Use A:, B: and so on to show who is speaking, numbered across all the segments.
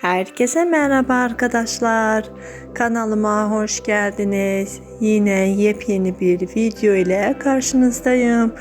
A: Herkese merhaba arkadaşlar. Kanalıma hoş geldiniz. Yine yepyeni bir video ile karşınızdayım.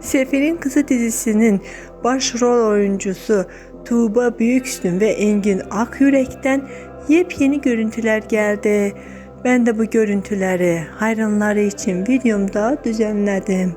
A: Sefir'in Kızı dizisinin başrol oyuncusu Tuğba Büyüksün ve Engin Akyürek'ten yepyeni görüntüler geldi. Ben de bu görüntüleri hayranları için videomda düzenledim.